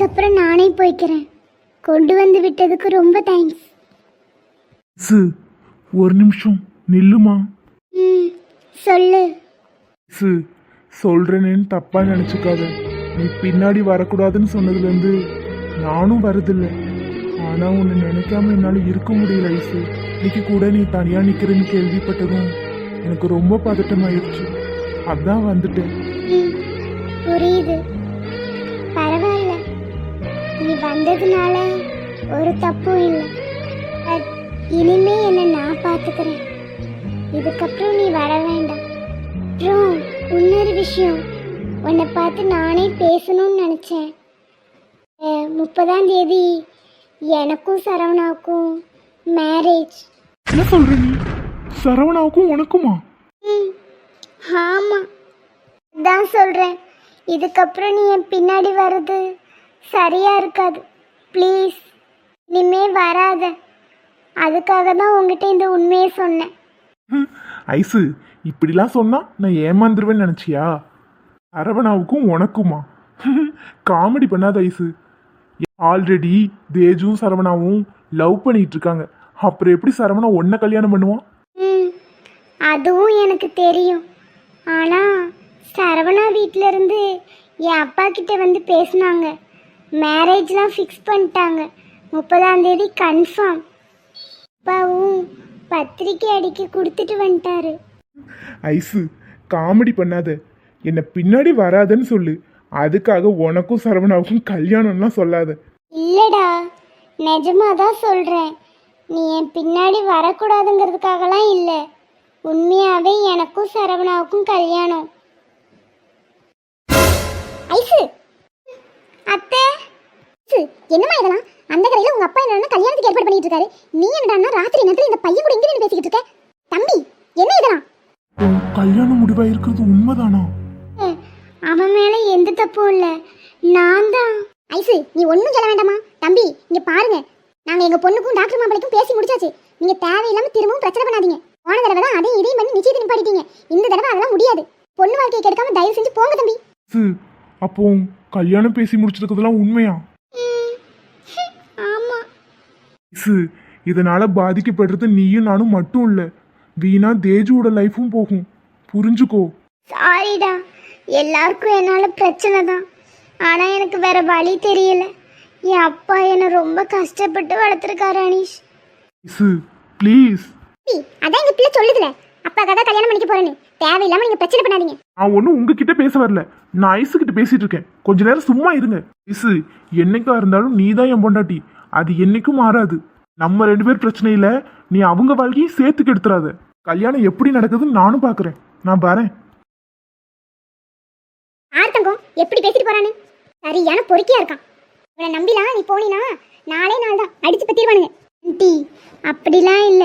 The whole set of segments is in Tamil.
இதுக்கப்புறம் நானே போய்க்கிறேன். கொண்டு வந்து விட்டதுக்கு ரொம்ப தேங்க்ஸ் சு ஒரு நிமிஷம் நில்லுமா? ம் சொல்லு. சு சொல்றேனேன்னு தப்பா நினைச்சுக்காத. நீ பின்னாடி வரக்கூடாதுன்னு சொன்னதுலேருந்து நானும் வரதில்ல. ஆனா உன்னை நினைக்காம என்னால இருக்க முடியல ஐசு. இன்னைக்கு கூட நீ தனியா நிக்கிறேன்னு கேள்விப்பட்டதும் எனக்கு ரொம்ப பதட்டமாயிருச்சு. அதான் வந்துட்டேன். புரியுது. பரவாயில்ல. நீ வந்ததுனால ஒரு தப்பும் இல்லை. பட் இனிமே என்னை நான் பார்த்துக்கிறேன். இதுக்கப்புறம் நீ வர வேண்டாம். அப்புறம் இன்னொரு விஷயம். உன்னை பார்த்து நானே பேசணும்னு நினச்சேன். முப்பதாம் தேதி எனக்கும் சரவணாவுக்கும் மேரேஜ் என்ன சொல்ற நீ? சரவணாவுக்கும் உனக்குமா? ம் ஆமாம் தான் சொல்கிறேன் இதுக்கப்புறம் நீ என் பின்னாடி வர்றது சரியா இருக்காது. ப்ளீஸ் இனிமே வராத. அதுக்காக தான் உங்ககிட்ட இந்த உண்மையை சொன்னேன். ஐசு இப்படிலாம் சொன்னா நான் ஏமாந்துருவேன்னு நினைச்சியா? சரவணாவுக்கும் உனக்குமா? காமெடி பண்ணாத ஐசு. ஆல்ரெடி தேஜும் சரவணாவும் லவ் பண்ணிட்டு இருக்காங்க. அப்புறம் எப்படி சரவணா உன்னை கல்யாணம் பண்ணுவான் அதுவும் எனக்கு தெரியும். ஆனால் சரவணா வீட்ல இருந்து என் அப்பா கிட்ட வந்து பேசினாங்க. மேரேஜ்லாம் ஃபிக்ஸ் பண்ணிட்டாங்க. முப்பதாம் தேதி கன்ஃபார்ம் அப்பாவும் பத்திரிக்கை அடிக்க கொடுத்துட்டு வந்துட்டாரு. ஐசு காமெடி பண்ணாத. என்னை பின்னாடி வராதன்னு சொல்லு. அதுக்காக உனக்கும் சரவணாவுக்கும் கல்யாணம்லாம் சொல்லாத. இல்லடா நிஜமா தான் சொல்கிறேன் நீ என் பின்னாடி வரக்கூடாதுங்கிறதுக்காகலாம் இல்லை. உண்மையாகவே எனக்கும் சரவணாவுக்கும் கல்யாணம். ஐசு! அத்தை. ஐசு, என்னம்மா இதெல்லாம்? அந்த கடையில் உங்க அப்பா என்னன்னா கல்யாணத்துக்கு ஏற்பாடு பண்ணிட்டு இருக்காரு. நீ என்னடான்னா ராத்திரி நேரத்தில் இந்த பையன் கூட இங்கே நின்னு பேசிக்கிட்டு இருக்க? தம்பி என்ன இதெல்லாம்? கல்யாணம் முடிவா இருக்கிறது உண்மைதானா? அவன் மேல எந்த தப்பும் இல்ல. நான் தான். ஐசு நீ ஒன்றும் சொல்ல வேண்டாமா தம்பி இங்க பாருங்க. நாங்க எங்க பொண்ணுக்கும் டாக்டர் மாப்பிளைக்கும் பேசி முடிச்சாச்சு. நீங்க தேவையில்லாம திரும்பவும் பிரச்சனை பண்ணாதீங்க. போன தடவை தான் அதையும் இதையும் பண்ணி நிச்சயத்தை நிப்பாட்டிட்டீங்க. இந்த தடவை அதெல்லாம் முடியாது. பொண்ணு வாழ்க்கையை கெடுக்காம தயவு செஞ்சு போங்க தம்பி. அப்போ கல்யாணம் பேசி முடிச்சிருக்கிறதுலாம் உண்மையா? ஐசு இதனால பாதிக்கப்படுறது நீயும் நானும் மட்டும் இல்ல. வீணா தேஜுவோட லைஃபும் போகும். புரிஞ்சுக்கோ. சாரிடா எல்லாருக்கும் என்னால பிரச்சனை தான். ஆனா எனக்கு வேற வழி தெரியல. என் அப்பா என்னை ரொம்ப கஷ்டப்பட்டு வளர்த்துருக்காரு அனீஷ். ஐசு ப்ளீஸ் அதான் எங்க பிள்ளை சொல்லுதுல. அப்பா கதை கல்யாணம் பண்ணிக்க போறேன்னு. தேவையில்லாம நீங்க பிரச்சனை பண்ணாதீங்க. நான் ஒன்றும் உங்ககிட்ட பேச வரல. நான் ஐசு கிட்ட பேசிட்டு இருக்கேன். கொஞ்ச நேரம் சும்மா இருங்க. ஐசு என்னைக்கா இருந்தாலும் நீ தான் என் பொண்டாட்டி. அது என்னைக்கும் மாறாது. நம்ம ரெண்டு பேர் பிரச்சனையில நீ அவங்க வாழ்க்கையும் சேர்த்து கெடுத்துறாத கல்யாணம் எப்படி நடக்குதுன்னு நானும் பார்க்கறேன் நான் வரேன். ஆர் தங்கம்? எப்படி பேசிட்டு போறான்னு? சரியான பொறுக்கியா இருக்கான். இவனை நம்பிலாம் நீ போனினா நாளே நாள் தான் அடிச்சு பத்திடுவானுங்க ஆண்டி அப்படிலாம் இல்ல.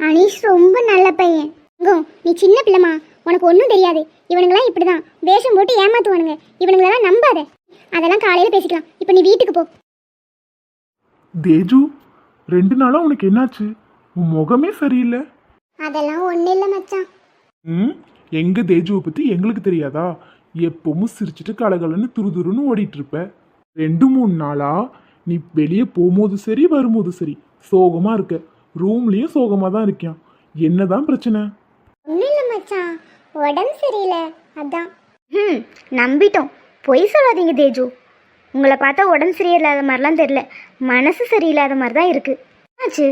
அனீஷ் ரொம்ப நல்ல பையன். தங்கம் நீ சின்ன பிள்ளைமா உனக்கு ஒன்றும் தெரியாது. இவனுங்களாம் இப்படிதான். வேஷம் போட்டு ஏமாத்துவானுங்க. இவனுங்களெல்லாம் நம்பாத. அதெல்லாம் காலையில பேசிக்கலாம். இப்போ நீ வீட்டுக்கு போ. தேஜு ரெண்டு நாளா உனக்கு என்னாச்சு? உன் முகமே சரியில்லை. அதெல்லாம் ஒன்றும் இல்லை மச்சான். ம்? எங்க தேஜுவை பத்தி எங்களுக்கு தெரியாதா? எப்பவும் சிரிச்சிட்டு கலகலன்னு துருதுருன்னு ஓடிட்டு இருப்ப ரெண்டு மூணு நாளா நீ வெளியே போகும்போது சரி வரும்போது சரி சோகமா இருக்க. ரூம்லயும் சோகமா தான் இருக்கியான் என்னதான் பிரச்சனை? ஒன்றும் இல்லை மச்சான். உடம்பு சரியில்லை. அதான். ம் நம்பிட்டோம். பொய் சொல்லாதீங்க தேஜு. உங்களை பார்த்தா உடம்பு சரியில்லாத மாதிரிலாம் தெரில மனசு சரியில்லாத மாதிரி தான் இருக்கு. ஆச்சு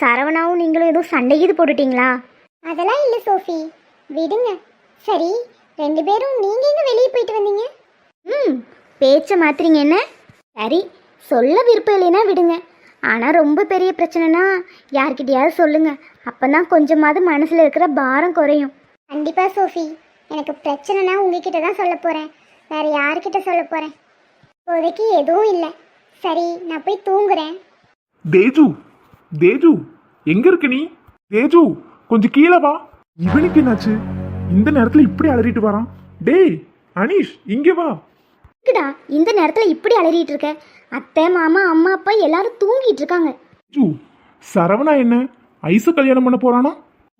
சரவணாவும் நீங்களும் எதுவும் சண்டை இது போட்டுட்டீங்களா? அதெல்லாம் இல்லை சோஃபி. விடுங்க. சரி ரெண்டு பேரும் நீங்கள் எங்கே வெளியே போயிட்டு வந்தீங்க? ம் பேச்சை மாத்துறீங்க என்ன? சரி சொல்ல விருப்பம் இல்லைன்னா விடுங்க. ஆனால் ரொம்ப பெரிய பிரச்சனைனா யார்கிட்டயாவது சொல்லுங்க அப்பதான் கொஞ்சமாவது மனசில் இருக்கிற பாரம் குறையும். கண்டிப்பாக சோஃபி. எனக்கு பிரச்சனைனா உங்ககிட்ட தான் சொல்ல போகிறேன் வேற யார்கிட்ட சொல்ல போகிறேன் இப்போதைக்கு எதுவும் இல்லை. சரி நான் போய் தூங்குறேன். தேஜு தேஜு எங்க இருக்க நீ? தேஜு கொஞ்சம் கீழே வா. இவனுக்கு என்னாச்சு? இந்த நேரத்துல இப்படி அலறிட்டு வரான். டேய் அனீஷ் இங்க வா. இருக்குடா இந்த நேரத்தில் இப்படி அலறிட்டு இருக்க? அத்தை மாமா அம்மா அப்பா எல்லாரும் தூங்கிட்டு இருக்காங்க. தேஜு சரவணா என்ன? ஐச கல்யாணம் பண்ண போறானா?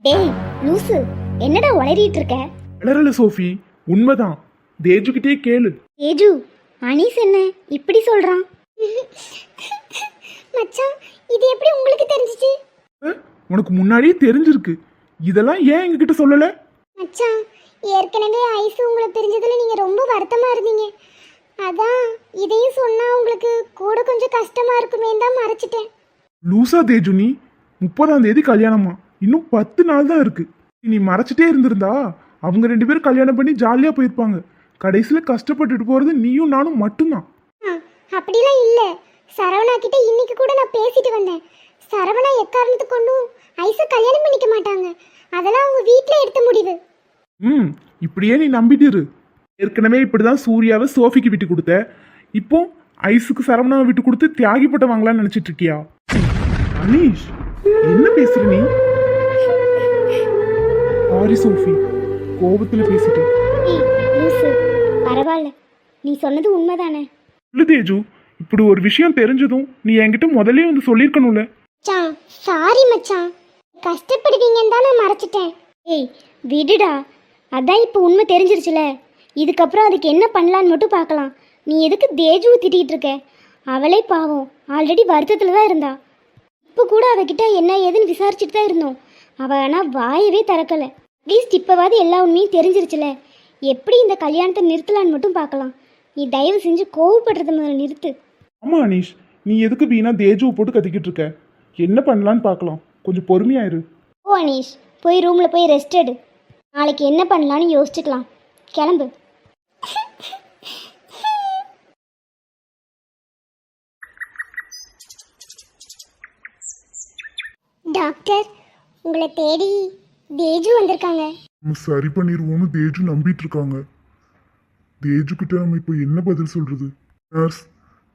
டேய் லூசு என்னடா உளறிட்டு இருக்க? வளரல சோஃபி? உண்மைதான். தேஜுகிட்டே கேளு. ஏஜு அனீஸ் என்ன இப்படி சொல்றான்? மச்சான் இது எப்படி உங்களுக்கு தெரிஞ்சிச்சு? உனக்கு முன்னாடியே தெரிஞ்சிருக்கு. இதெல்லாம் ஏன் எங்ககிட்ட சொல்லல? மச்சான் ஏற்கனவே ஐஸ் உங்களை பிரிஞ்சதுல நீங்க ரொம்ப வருத்தமா இருந்தீங்க. அதான் இதையும் சொன்னா உங்களுக்கு கூட கொஞ்சம் கஷ்டமா இருக்குமே தான் மறைச்சிட்டேன். லூசா தேஜு நீ? முப்பதாம் தேதி கல்யாணமா இன்னும் பத்து நாள் தான் இருக்கு. நீ மறைச்சிட்டே இருந்திருந்தா அவங்க ரெண்டு பேரும் கல்யாணம் பண்ணி ஜாலியா போயிருப்பாங்க. கடைசியில கஷ்டப்பட்டுட்டு போறது நீயும் நானும் மட்டும்தான். அப்படிலாம் இல்ல. சரவணா கிட்ட இன்னைக்கு கூட நான் பேசிட்டு வந்தேன். சரவணா எக்காரணத்து கொண்டும் ஐஸை கல்யாணம் பண்ணிக்க மாட்டாங்க. அதெல்லாம் அவங்க வீட்ல எடுத்த முடிவு. ம் இப்படியே நீ நம்பிட்டு இரு ஏற்கனவே இப்படிதான் சூர்யாவை சோஃபிக்கு விட்டு கொடுத்த. இப்போ ஐஸுக்கு சரவணாவை விட்டு கொடுத்து தியாகி பட்டம் வாங்கலாம்னு நினைச்சிட்டு இருக்கியா? அனீஷ்! என்ன பேசுற நீ? சாரி சோஃபி கோபத்துல பேசிட்டேன் பரவாயில்ல. நீ சொன்னது உண்மைதானே? இல்ல தேஜு இப்படி ஒரு விஷயம் தெரிஞ்சதும் நீ என்கிட்ட முதல்லயே வந்து சொல்லியிருக்கணும்ல. மச்சான் சாரி மச்சான். கஷ்டப்படுவீங்கன்னு தான் நான் மறைச்சிட்டேன் ஏய் விடுடா. அதான் இப்போ உண்மை தெரிஞ்சிருச்சுல. இதுக்கப்புறம் அதுக்கு என்ன பண்ணலான்னு மட்டும் பார்க்கலாம். நீ எதுக்கு தேஜுவை திட்டிகிட்டு இருக்க? அவளே பாவம். ஆல்ரெடி வருத்தத்தில் தான் இருந்தா. இப்போ கூட அவகிட்ட என்ன ஏதுன்னு விசாரிச்சுட்டு தான் இருந்தோம். அவள் ஆனால் வாயவே திறக்கலை. அட்லீஸ்ட் இப்போவாது எல்லா உண்மையும் தெரிஞ்சிருச்சுல. எப்படி இந்த கல்யாணத்தை நிறுத்தலான்னு மட்டும் பார்க்கலாம். நீ தயவு செஞ்சு கோவப்படுறத முதல்ல நிறுத்து. ஆமா அனீஷ். நீ எதுக்கு வீணா தேஜுவை போட்டு கத்திக்கிட்டு இருக்க? என்ன பண்ணலான்னு பார்க்கலாம். கொஞ்சம் பொறுமையாயிரு ஓ அனீஷ். போய் ரூமில் போய் ரெஸ்ட் எடு. நாளைக்கு என்ன பண்ணலான்னு யோசிச்சுக்கலாம். கிளம்பு. டாக்டர் உங்களை தேடி தேஜு வந்திருக்காங்க. நம்ம சரி பண்ணிடுவோம்னு தேஜு நம்பிட்டு இருக்காங்க தேஜு கிட்ட நம்ம இப்போ என்ன பதில் சொல்றது? நர்ஸ்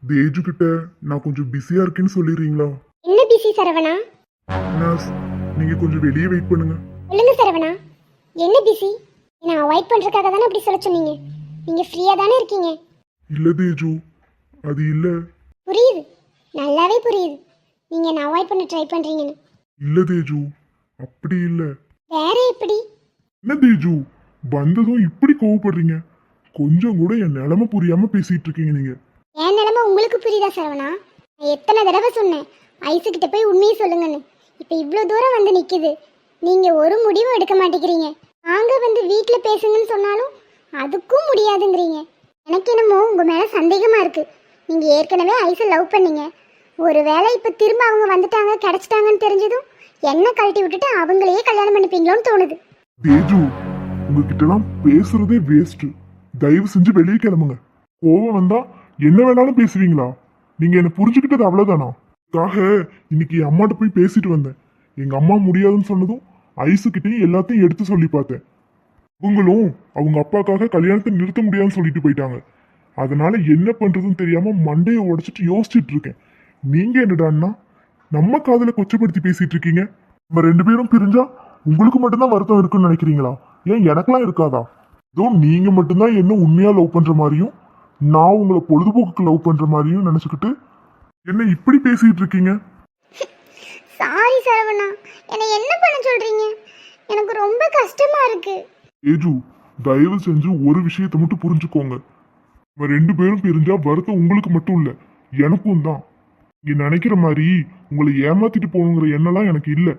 தேஜு கிட்ட நான் கொஞ்சம் பிஸியா இருக்கேன்னு சொல்லிடுறீங்களா? என்ன பிசி சரவணா? நர்ஸ் நீங்க கொஞ்சம் வெளியே வெயிட் பண்ணுங்க. சொல்லுங்க சரவணா என்ன பிசி நான் அவாய்ட் பண்ணுறதுக்காக தானே அப்படி சொல்ல சொன்னீங்க. நீங்கள் ஃப்ரீயாக தானே இருக்கீங்க. இல்ல தேஜு அது இல்ல. புரியுது. நல்லாவே புரியுது. நீங்கள் நான் அவாய்ட் பண்ண ட்ரை பண்ணுறீங்கன்னு இல்ல தேஜு அப்படி இல்ல. வேற எப்படி? என்ன தேஜு வந்ததும் இப்படி கோவப்படுறீங்க? கொஞ்சம் கூட என் நிலைமை புரியாம பேசிட்டு இருக்கீங்க நீங்க. என் நிலைமை உங்களுக்கு புரியுதா சரவணா? நான் எத்தனை தடவை சொன்னேன் ஐஸுக்கிட்ட போய் உண்மையை சொல்லுங்கன்னு. இப்போ இவ்வளோ தூரம் வந்து நிற்கிது நீங்கள் ஒரு முடிவும் எடுக்க மாட்டேங்கிறீங்க. நாங்கள் வந்து வீட்டில் பேசுங்கன்னு சொன்னாலும் அதுக்கும் முடியாதுங்கிறீங்க. எனக்கு என்னமோ உங்கள் மேலே சந்தேகமாக இருக்குது நீங்கள் ஏற்கனவே ஐஸை லவ் பண்ணீங்க. ஒருவேளை இப்போ திரும்ப அவங்க வந்துட்டாங்க கிடச்சிட்டாங்கன்னு தெரிஞ்சதும் என்ன கழட்டி விட்டுட்டு அவங்களையே கல்யாணம் பண்ணிப்பீங்களோன்னு தோணுது. தேஜு உங்ககிட்டலாம் பேசுறதே வேஸ்ட் தயவு செஞ்சு வெளியே கிளம்புங்க. கோவம் வந்தா என்ன வேணாலும் பேசுவீங்களா? நீங்க என்ன புரிஞ்சுக்கிட்டது அவ்வளவுதானா? தாக இன்னைக்கு என் அம்மாட்ட போய் பேசிட்டு வந்தேன். எங்க அம்மா முடியாதுன்னு சொன்னதும் ஐஸுக்கிட்டையும் எல்லாத்தையும் எடுத்து சொல்லி பார்த்தேன். இவங்களும் அவங்க அப்பாக்காக கல்யாணத்தை நிறுத்த முடியாதுன்னு சொல்லிட்டு போயிட்டாங்க. அதனால என்ன பண்றதுன்னு தெரியாம மண்டையை உடைச்சிட்டு யோசிச்சுட்டு இருக்கேன். நீங்க என்னடான்னா நம்ம காதுல கொச்சப்படுத்தி பேசிட்டு இருக்கீங்க. நம்ம ரெண்டு பேரும் பிரிஞ்சா உங்களுக்கு மட்டும்தான் வருத்தம் இருக்குன்னு நினைக்கிறீங்களா? ஏன் எனக்கெல்லாம் இருக்காதா? இதோ நீங்க மட்டும்தான் என்ன உண்மையா லவ் பண்ற மாதிரியும் நான் உங்களை பொழுதுபோக்குக்கு லவ் பண்ற மாதிரியும் நினைச்சுக்கிட்டு என்ன இப்படி பேசிட்டு இருக்கீங்க? சாரி சரவணா. என்னை என்ன பண்ண சொல்கிறீங்க எனக்கு ரொம்ப கஷ்டமாக இருக்குது ஏஜு தயவு செஞ்சு ஒரு விஷயத்தை மட்டும் புரிஞ்சுக்கோங்க. நம்ம ரெண்டு பேரும் பிரிஞ்சா வருத்தம் உங்களுக்கு மட்டும் இல்ல எனக்கும் தான். நீங்க நினைக்கிற மாதிரி உங்களை ஏமாத்திட்டு போகணுங்கிற எண்ணம்லாம் எனக்கு இல்ல.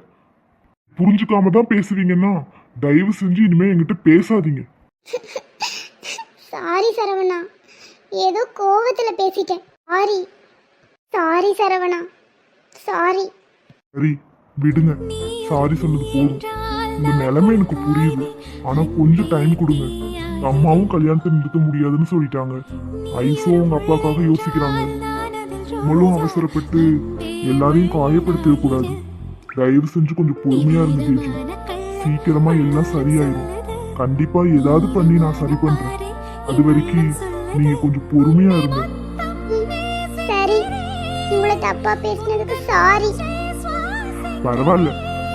புரிஞ்சுக்காம தான் பேசுவீங்கன்னா தயவு செஞ்சு இனிமே என்கிட்ட பேசாதீங்க. சாரி சரவணா. ஏதோ கோவத்தில் பேசிட்டேன். Sorry sorry Saravana. சாரி சரி விடுங்க. சாரி சொன்னது போதும். உங்க நிலைமை எனக்கு புரியுது. ஆனா கொஞ்சம் டைம் கொடுங்க. அம்மாவும் கல்யாணத்தை நிறுத்த முடியாதுன்னு சொல்லிட்டாங்க. ஐஸும் அவங்க அப்பாக்காக யோசிக்கிறாங்க. நம்மளும் அவசரப்பட்டு எல்லாரையும் காயப்படுத்திட கூடாது தயவு செஞ்சு கொஞ்சம் பொறுமையா இருங்க தேஜு சீக்கிரமா எல்லாம் சரியாயிடும் கண்டிப்பா ஏதாவது பண்ணி நான் சரி பண்றேன். அது வரைக்கும் நீங்க கொஞ்சம் பொறுமையா இருங்க. சரி. உங்களை தப்பா பேசினதுக்கு சாரி பரவாயில்ல.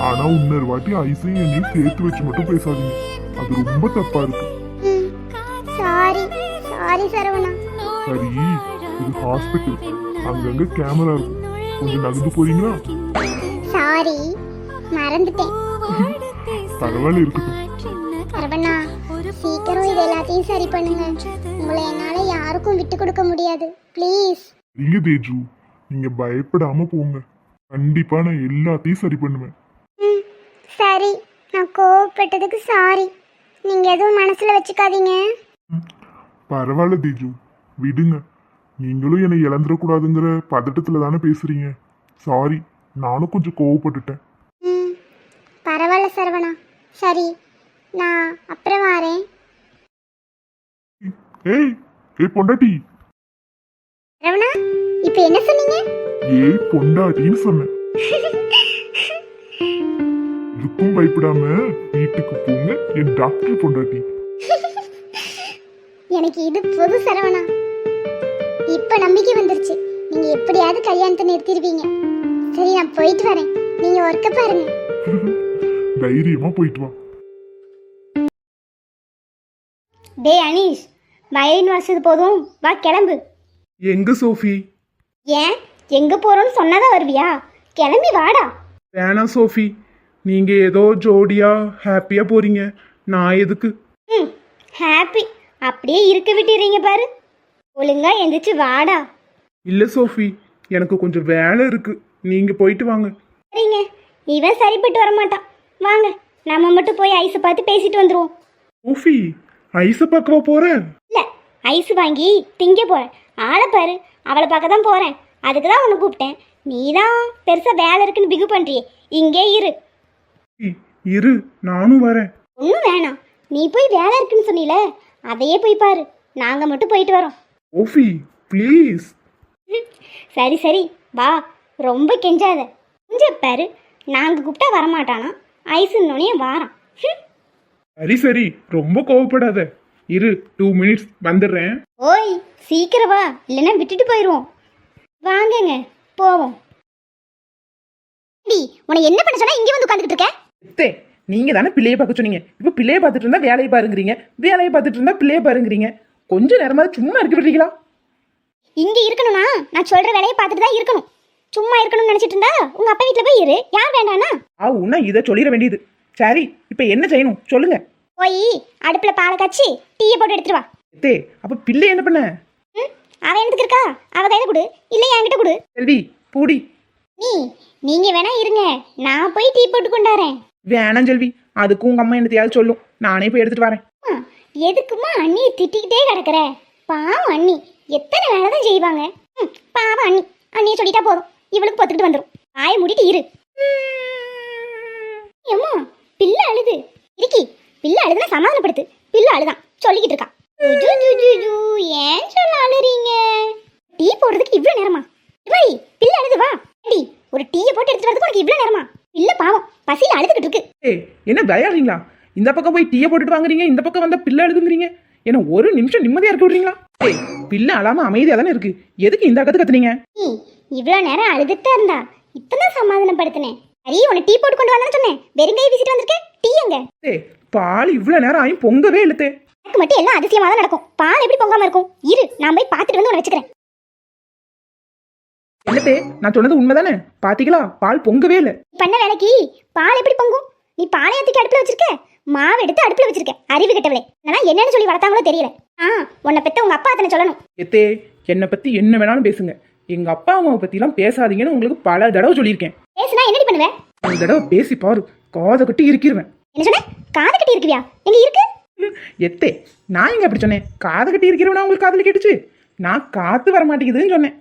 ஆனா இன்னொரு வாட்டி ஐஸையும் என்னையும் சேர்த்து வச்சு மட்டும் பேசாதீங்க. அது ரொம்ப தப்பா இருக்கு. Sorry sorry Saravana. சரி இது ஹாஸ்பிட்டல் அங்கங்க கேமரா இருக்கும் கொஞ்சம் நகர்ந்து போறீங்களா? சாரி மறந்துட்டேன். பரவாயில்ல இருக்கட்டும். சரவணா சீக்கிரம் இது எல்லாத்தையும் சரி பண்ணுங்க. உங்களை என்னால யாருக்கும் விட்டு கொடுக்க முடியாது. ப்ளீஸ் இல்ல தேஜு நீங்க பயப்படாம போங்க. கண்டிப்பா நான் எல்லாத்தையும் சரி பண்ணுவேன். சரி. நான் கோவப்பட்டதுக்கு சாரி நீங்க எதுவும் மனசுல வச்சுக்காதீங்க. பரவாயில்ல தேஜு. விடுங்க. நீங்களும் என்னை இழந்துடக்கூடாதுங்கிற பதட்டத்துல தானே பேசுறீங்க? சாரி நானும் கொஞ்சம் கோவப்பட்டுட்டேன். ம் பரவாயில்ல சரவணா. சரி நான் அப்புறம் வரேன். ஏய் ஏய் பொண்டாட்டி. சரவணா இப்போ என்ன சொன்னீங்க? ஏய் பொண்டாட்டின்னு சொன்னேன். இதுக்கும் பயப்படாம வீட்டுக்கு போங்க என் டாக்டர் பொண்டாட்டி. எனக்கு இது புது சரவணா. இப்ப நம்பிக்கை வந்துருச்சு. நீங்க எப்படியாவது கல்யாணத்தை நிறுத்திடுவீங்க சரி நான் போயிட்டு வரேன். நீங்க ஒர்க்க பாருங்க. தைரியமா போயிட்டு வா. டே அனீஷ் வயலின் வாசது போதும். வா கிளம்பு. எங்க சோஃபி? ஏன்? எங்க போறோம்னு சொன்னாதான் வருவியா? கிளம்பி வாடா. வேணாம் சோஃபி நீங்க ஏதோ ஜோடியா ஹாப்பியா போறீங்க. நான் எதுக்கு? ம் ஹாப்பி. அப்படியே இருக்க விட்டுறீங்க பாரு. ஒழுங்கா எந்திரிச்சு வாடா. இல்ல சோஃபி எனக்கு கொஞ்சம் வேலை இருக்கு. நீங்க போயிட்டு வாங்க. சரிங்க. இவன் சரிப்பட்டு வர மாட்டான் வாங்க நம்ம மட்டும் போய் ஐஸை பார்த்து பேசிட்டு வந்துருவோம். சோஃபி ஐஸ பார்க்கவா போற? இல்ல ஐஸ் வாங்கி திங்க போறேன். ஆளை பாரு அவளை பார்க்க தான் போறேன். அதுக்கு தான் உன்னை கூப்பிட்டேன். நீ தான் பெருசா வேலை இருக்குன்னு பிகு பண்றியே. இங்கே இரு. இரு நானும் வரேன். ஒன்றும் வேணாம். நீ போய் வேலை இருக்குன்னு சொன்னீல அதையே போய் பாரு. நாங்க மட்டும் போயிட்டு வரோம். சோஃபி ப்ளீஸ் சரி சரி. வா. ரொம்ப கெஞ்சாத. கொஞ்ச பாரு. நாங்க கூப்பிட்டா வரமாட்டானா? ஐஸுன்னொன்னே வாரான். சரி சரி. ரொம்ப கோவப்படாத. இரு டூ மினிட்ஸ் வந்துடுறேன். ஓய் சீக்கிரம் வா. இல்லைன்னா விட்டுட்டு போயிடுவோம் வாங்கங்க. போவோம். டி உன்னை என்ன பண்ண சொன்னா இங்கே வந்து உட்காந்துக்கிட்டு இருக்க? அத்தே நீங்க தானே பிள்ளையை பார்க்க சொன்னீங்க. இப்போ பிள்ளையை பார்த்துட்டு இருந்தா வேலையை பாருங்கிறீங்க. வேலையை பார்த்துட்டு இருந்தா பிள்ளையை பாருங்கிறீங்க. கொஞ்ச நேரமாவது சும்மா இருக்க விடுறீங்களா? இங்க இருக்கணும்னா நான் சொல்ற வேலையை பார்த்துட்டு தான் இருக்கணும். சும்மா இருக்கணும்னு நினைச்சிட்டு இருந்தா உங்க அப்பா வீட்ல போய் இரு. யார் வேண்டானா ஆ உன்னா இதை சொல்லிட வேண்டியது. சரி இப்போ என்ன செய்யணும்? சொல்லுங்க. போய் அடுப்புல பாலை காய்ச்சி டீயை போட்டு எடுத்துட்டு வா. அத்தே அப்ப பிள்ளை என்ன பண்ண? ம் அவன் எனக்கு இருக்கா? அவ கையில கொடு. இல்லை என்கிட்ட கொடு. செல்வி பூடி. நீ நீங்க வேணா இருங்க. நான் போய் டீ போட்டு கொண்டாரேன் வேணாம் செல்வி. அதுக்கும் உங்க அம்மா என்னத்தையாவது சொல்லும். நானே போய் எடுத்துட்டு வரேன். அம்மா, எதுக்குமா அண்ணியை திட்டிக்கிட்டே கிடக்குற? பாவம் அண்ணி. எத்தனை வேலை தான் செய்வாங்க? ம், பாவம் அண்ணி. அண்ணியை சொல்லிட்டா போதும். இவளுக்கு பொத்துக்கிட்டு வந்துடும் ஆய மூடிட்டு இரு. ஏம்மா பிள்ளை அழுது. இருக்கி பிள்ளை அழுதுனா சமாதானப்படுத்து. பிள்ளை அழுதான். சொல்லிக்கிட்டு இருக்கா. ஏன் சொல்ல அழுறீங்க? டீ போடுறதுக்கு இவ்வளோ நேரமா? இவாடி பிள்ளை அழுது வா. ஏடி ஒரு டீயை போட்டு எடுத்துட்டு வரதுக்கு உனக்கு இவ்வளோ நேரமா? இல்லை பாவம். பசியில் அழுதுகிட்டு இருக்கு. ஏய் என்ன தயாரிங்களா இந்த பக்கம் போய் டீயை போட்டுட்டு வாங்குறீங்க இந்த பக்கம் வந்தா பிள்ளை எழுதுங்கிறீங்க. என்ன ஒரு நிமிஷம் நிம்மதியா இருக்க விடுறீங்களா? ஏய் பிள்ளை அழாம அமைதியா தானே இருக்கு. எதுக்கு இந்த கத்து கத்துனீங்க? இவ்வளோ நேரம் அழுதுட்டு இருந்தா இப்பதான் சமாதானப்படுத்தினேன் சரி உனக்கு டீ போட்டு கொண்டு வந்தேன்னு சொன்னேன். வெறுங்கையை வீசிட்டு வந்திருக்கேன். டீ எங்க? ஏய் பால் இவ்வளவு நேரம் ஆயும் பொங்கவே இழுத்தே. எனக்கு மட்டும் எல்லாம் அதிசயமா தான் நடக்கும். பால் எப்படி பொங்காம இருக்கும்? இரு நான் போய் பார்த்துட்டு வந்து உன்னை வச்சுக்கிறேன். என்னத்தே நான் சொன்னது உண்மைதானே? பாத்தீங்களா? பால் பொங்கவே இல்லை. பண்ண வேலைக்கு பால் எப்படி பொங்கும்? நீ பாலை ஏத்திக்கு அடுப்புல வச்சிருக்க. மாவு எடுத்து அடுப்புல வச்சிருக்க அறிவு கெட்டவளே. நான் என்னன்னு சொல்லி வளர்த்தாங்களோ தெரியல. ஆ உன்னை பெத்த உங்க அப்பா அத்தனை சொல்லணும். எத்தே என்னை பத்தி என்ன வேணாலும் பேசுங்க. எங்க அப்பா அம்மாவை பத்திலாம் பேசாதீங்கன்னு உங்களுக்கு பல தடவை சொல்லியிருக்கேன். பேசுனா என்னடி பண்ணுவ? ஒரு தடவை பேசி பாரு. காதை கட்டி இருக்கிருவேன் என்ன சொன்ன? காது கட்டி இருக்கியா? எங்க இருக்கு? எத்தே நான் எங்க அப்படி சொன்னேன்? காதை கட்டி இருக்கிறவனா உங்களுக்கு காதுல கேட்டுச்சு? நான் காத்து வர மாட்டேங்குதுன்னு சொன்னேன்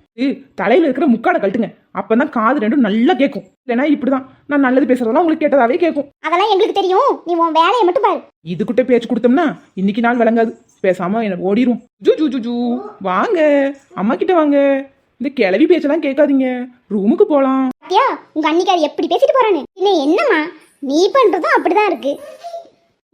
தலையில இருக்கிற முக்காடை கழட்டுங்க. அப்பதான் காது ரெண்டும் நல்லா கேட்கும் இல்லைன்னா இப்படிதான். நான் நல்லது பேசுறதெல்லாம் உங்களுக்கு கேட்டதாவே கேட்கும் அதெல்லாம் எங்களுக்கு தெரியும். நீ உன் வேலையை மட்டும் பாரு. இதுகிட்ட பேச்சு கொடுத்தோம்னா இன்னைக்கு நாள் விளங்காது. பேசாம எனக்கு ஓடிரும். ஜூ ஜூ ஜூ ஜூ. வாங்க. அம்மா கிட்ட வாங்க. இந்த கிளவி பேச்செல்லாம் கேட்காதீங்க. ரூமுக்கு போலாம். பாத்தியா உங்க அன்னிக்காரி எப்படி பேசிட்டு போறான்னு இல்ல என்னம்மா? நீ பண்றதும் அப்படிதான் இருக்கு.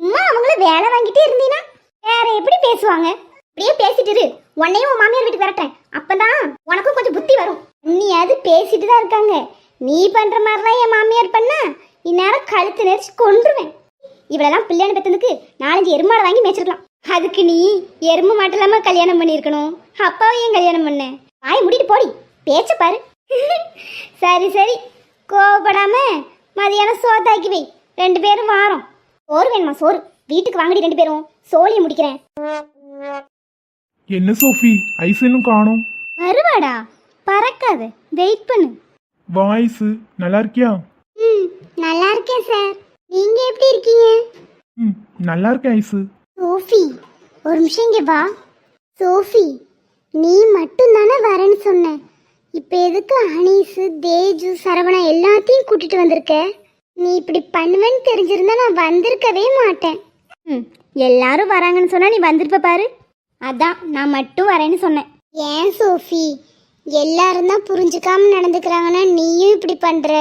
அம்மா அவங்கள வேலை வாங்கிட்டே இருந்தீனா வேற எப்படி பேசுவாங்க? அப்படியே பேசிட்டு இரு. உன்னையும் உன் மாமியார் வீட்டுக்கு வரட்டேன் அப்பதான் உனக்கும் கொஞ்சம் புத்தி வரும். நீயாவது பேசிட்டு தான் இருக்காங்க. நீ பண்ற மாதிரிலாம் என் மாமியார் பண்ணா இந்நேரம் கழுத்து நெரிச்சு கொன்றுவேன். இவ்வளவுதான் பிள்ளையான பெத்ததுக்கு நாலஞ்சு எருமாடை வாங்கி மேய்ச்சிருக்கலாம். அதுக்கு நீ எருமை மாட்டு இல்லாம கல்யாணம் பண்ணியிருக்கணும். அப்பாவையும் கல்யாணம் பண்ண? வாய் முடிட்டு போடி. பேச்ச பாரு. சரி சரி. கோவப்படாம மதியானம் சோத்தாக்கி வை. ரெண்டு பேரும் வாரோம். சோறு வேணுமா சோறு? வீட்டுக்கு வாங்கடி ரெண்டு பேரும். சோழியை முடிக்கிறேன். என்ன சோஃபி? ஐஸ் இன்னும் காணோம். வருவாடா. பறக்காத. வெயிட் பண்ணு. வாய்ஸ் நல்லா இருக்கியா ம் நல்லா இருக்கேன் சார். நீங்க எப்படி இருக்கீங்க? ம் நல்லா இருக்கேன் ஐஸு சோஃபி ஒரு நிமிஷம் இங்க வா. சோஃபி நீ மட்டும் தானே வரேன்னு சொன்ன. இப்போ எதுக்கு அனீஸு தேஜு சரவணா எல்லாத்தையும் கூட்டிட்டு வந்திருக்க? நீ இப்படி பண்ணுவேன்னு தெரிஞ்சிருந்தா நான் வந்திருக்கவே மாட்டேன். ம் எல்லாரும் வராங்கன்னு சொன்னா நீ வந்திருப்ப பாரு. அதான் நான் மட்டும் வரேன்னு சொன்னேன். ஏன் சோஃபி? எல்லாரும் தான் புரிஞ்சுக்காம நடந்துக்கிறாங்கன்னா நீயும் இப்படி பண்ற?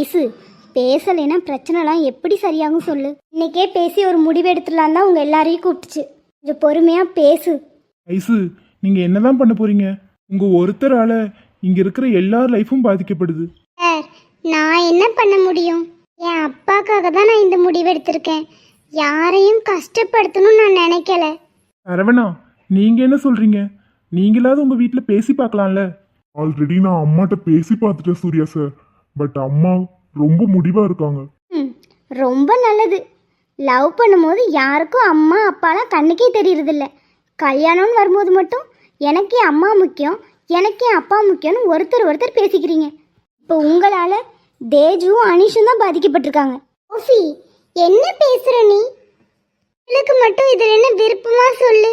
ஐசு பேசலைன்னா பிரச்சனைலாம் எப்படி சரியாகும் சொல்லு. இன்னைக்கே பேசி ஒரு முடிவு எடுத்துடலாம் தான் உங்க எல்லாரையும் கூப்பிட்டுச்சு. கொஞ்சம் பொறுமையா பேசு. ஐஸு நீங்க என்னதான் பண்ண போறீங்க? உங்க ஒருத்தரால இங்க இருக்கிற எல்லார் லைஃபும் பாதிக்கப்படுது. சார் நான் என்ன பண்ண முடியும்? என் அப்பாக்காக தான் நான் இந்த முடிவு எடுத்திருக்கேன். யாரையும் கஷ்டப்படுத்தணும்னு நான் நினைக்கல. சரவணா நீங்க என்ன சொல்றீங்க? நீங்களாவது உங்க வீட்ல பேசி பார்க்கலாம்ல? ஆல்ரெடி நான் அம்மாட்ட பேசி பார்த்துட்டேன் சூர்யா சார் பட் அம்மா ரொம்ப முடிவா இருக்காங்க. ம் ரொம்ப நல்லது. லவ் பண்ணும்போது யாருக்கும் அம்மா அப்பாலாம் கண்ணுக்கே தெரியறதில்ல. கல்யாணம்னு வரும்போது மட்டும் எனக்கே அம்மா முக்கியம் எனக்கே அப்பா முக்கியம்னு ஒருத்தர் ஒருத்தர் பேசிக்கிறீங்க. இப்போ உங்களால் தேஜுவும் அனிஷும் தான் பாதிக்கப்பட்டிருக்காங்க. ஓஃபி என்ன பேசுற நீ? உங்களுக்கு மட்டும் இதில் என்ன விருப்பமா சொல்லு?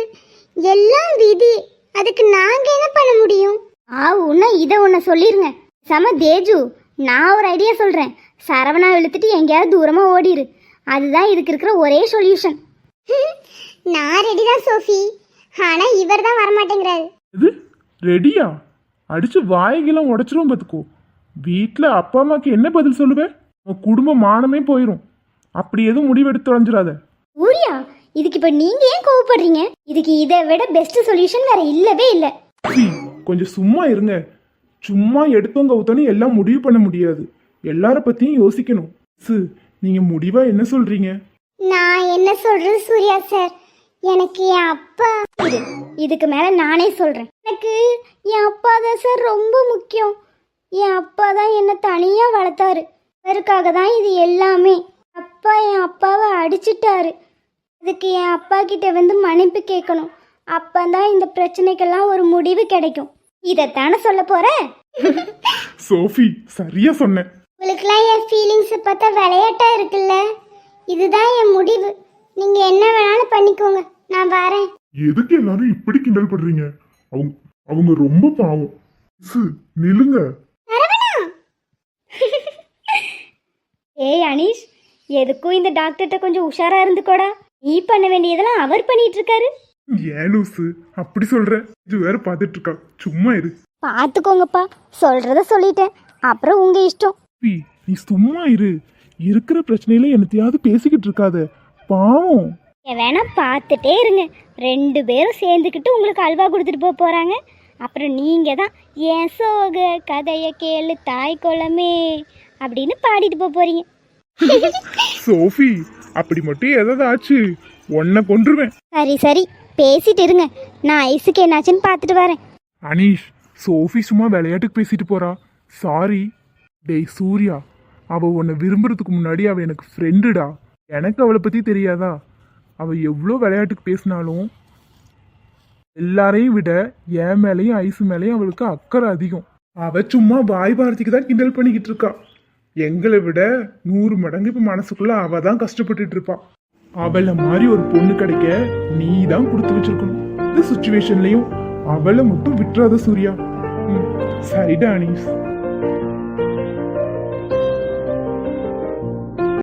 எல்லாம் விதி. அதுக்கு நாங்கள் என்ன பண்ண முடியும்? ஆ உன்ன இதை ஒன்று சொல்லிருங்க. சம தேஜு நான் ஒரு ஐடியா சொல்கிறேன் சரவணா இழுத்துட்டு எங்கேயாவது தூரமாக ஓடிரு. அதுதான் இதுக்கு இருக்கிற ஒரே சொல்யூஷன் நான் ரெடி தான் சோஃபி. ஆனால் இவர் தான் வரமாட்டேங்கிறாரு. இது? ரெடியா அடிச்சு வாய்கெல்லாம் உடைச்சிரும் பார்த்துக்கோ வீட்டில் அப்பா அம்மாக்கு என்ன பதில் சொல்லுவேன் உன் குடும்ப மானமே போயிடும் அப்படி எதுவும் முடிவெடுத்து தொலைஞ்சிடாத சூர்யா இதுக்கு இப்போ நீங்கள் ஏன் கோவப்படுறீங்க? இதுக்கு இதை விட பெஸ்ட் சொல்யூஷன் வேற இல்லவே இல்லை. கொஞ்சம் சும்மா இருங்க. சும்மா எடுத்தோங்க கவுத்தோன்னு எல்லாம் முடிவு பண்ண முடியாது. எல்லார பத்தியும் யோசிக்கணும். சு நீங்க முடிவா என்ன சொல்றீங்க? நான் என்ன சொல்றது சூர்யா சார்? எனக்கு என் அப்பா இரு, இதுக்கு மேல நானே சொல்றேன். எனக்கு என் அப்பா தான் சார் ரொம்ப முக்கியம். என் அப்பா தான் என்னை தனியா வளர்த்தாரு. அவருக்காக தான் இது எல்லாமே. அப்பா என் அப்பாவை அடிச்சிட்டாரு. அதுக்கு என் அப்பா கிட்ட வந்து மன்னிப்பு கேட்கணும். அப்பதான் இந்த பிரச்சனைக்கெல்லாம் ஒரு முடிவு கிடைக்கும். இதைத்தானே சொல்ல போறேன் சோஃபி சரியா சொன்னேன் உங்களுக்குலாம் என் ஃபீலிங்ஸை பார்த்தா விளையாட்டா இருக்குல்ல? இதுதான் என் முடிவு. நீங்க என்ன வேணாலும் பண்ணிக்கோங்க. நான் வரேன். எதுக்கு எல்லாரும் இப்படி கிண்டல் பண்றீங்க? அவங்க அவங்க ரொம்ப பாவம். சு, நில்லுங்க. ஏய் அனீஷ் எதுக்கும் இந்த டாக்டர்கிட்ட கொஞ்சம் உஷாரா இருந்துக்கோடா. நீ பண்ண வேண்டியதெல்லாம் அவர் பண்ணிட்டு இருக்காரு ஏன் லூசு? அப்படி சொல்ற? இது வேற பார்த்துட்டு இருக்கா சும்மா இரு. பார்த்துக்கோங்கப்பா. சொல்றத சொல்லிட்டேன். அப்புறம் உங்க இஷ்டம். சோஃபி, நீ சும்மா இரு. இருக்கிற பிரச்சனையில என்னத்தையாவது பேசிக்கிட்டு இருக்காத பாவம். ஏன் வேணா பார்த்துட்டே இருங்க. ரெண்டு பேரும் சேர்ந்துக்கிட்டு உங்களுக்கு அல்வா கொடுத்துட்டு போக போறாங்க. அப்புறம் நீங்க தான் என் சோக கதையை கேளு தாய் குளமே அப்படின்னு பாடிட்டு போக போறீங்க. சோஃபி அப்படி மட்டும் ஏதாவது ஆச்சு உன்னை கொன்றுவேன். சரி சரி. பேசிட்டு இருங்க. நான் ஐஸுக்கு என்னாச்சுன்னு பார்த்துட்டு வரேன். அனீஷ் சோஃபி சும்மா விளையாட்டுக்கு பேசிட்டு போறா. சாரி டேய் சூர்யா அவ உன்னை விரும்புறதுக்கு முன்னாடி அவ எனக்கு ஃப்ரெண்டுடா எனக்கு அவளை பத்தி தெரியாதா? அவ எவ்வளோ விளையாட்டுக்கு பேசினாலும் எல்லாரையும் விட என் மேலேயும் ஐஸ் மேலேயும் அவளுக்கு அக்கறை அதிகம். அவ சும்மா வாய் வார்த்தைக்கு தான் கிண்டல் பண்ணிக்கிட்டு இருக்கா. எங்களை விட நூறு மடங்கு இப்ப மனசுக்குள்ள அவ தான் கஷ்டப்பட்டுட்டு இருப்பான் அவளை மாதிரி ஒரு பொண்ணு கிடைக்க நீ தான் கொடுத்து வச்சிருக்கணும். இந்த சுச்சுவேஷன்லயும் அவளை மட்டும் விட்டுறாத சூர்யா. ம், சரிடா அனீஸ்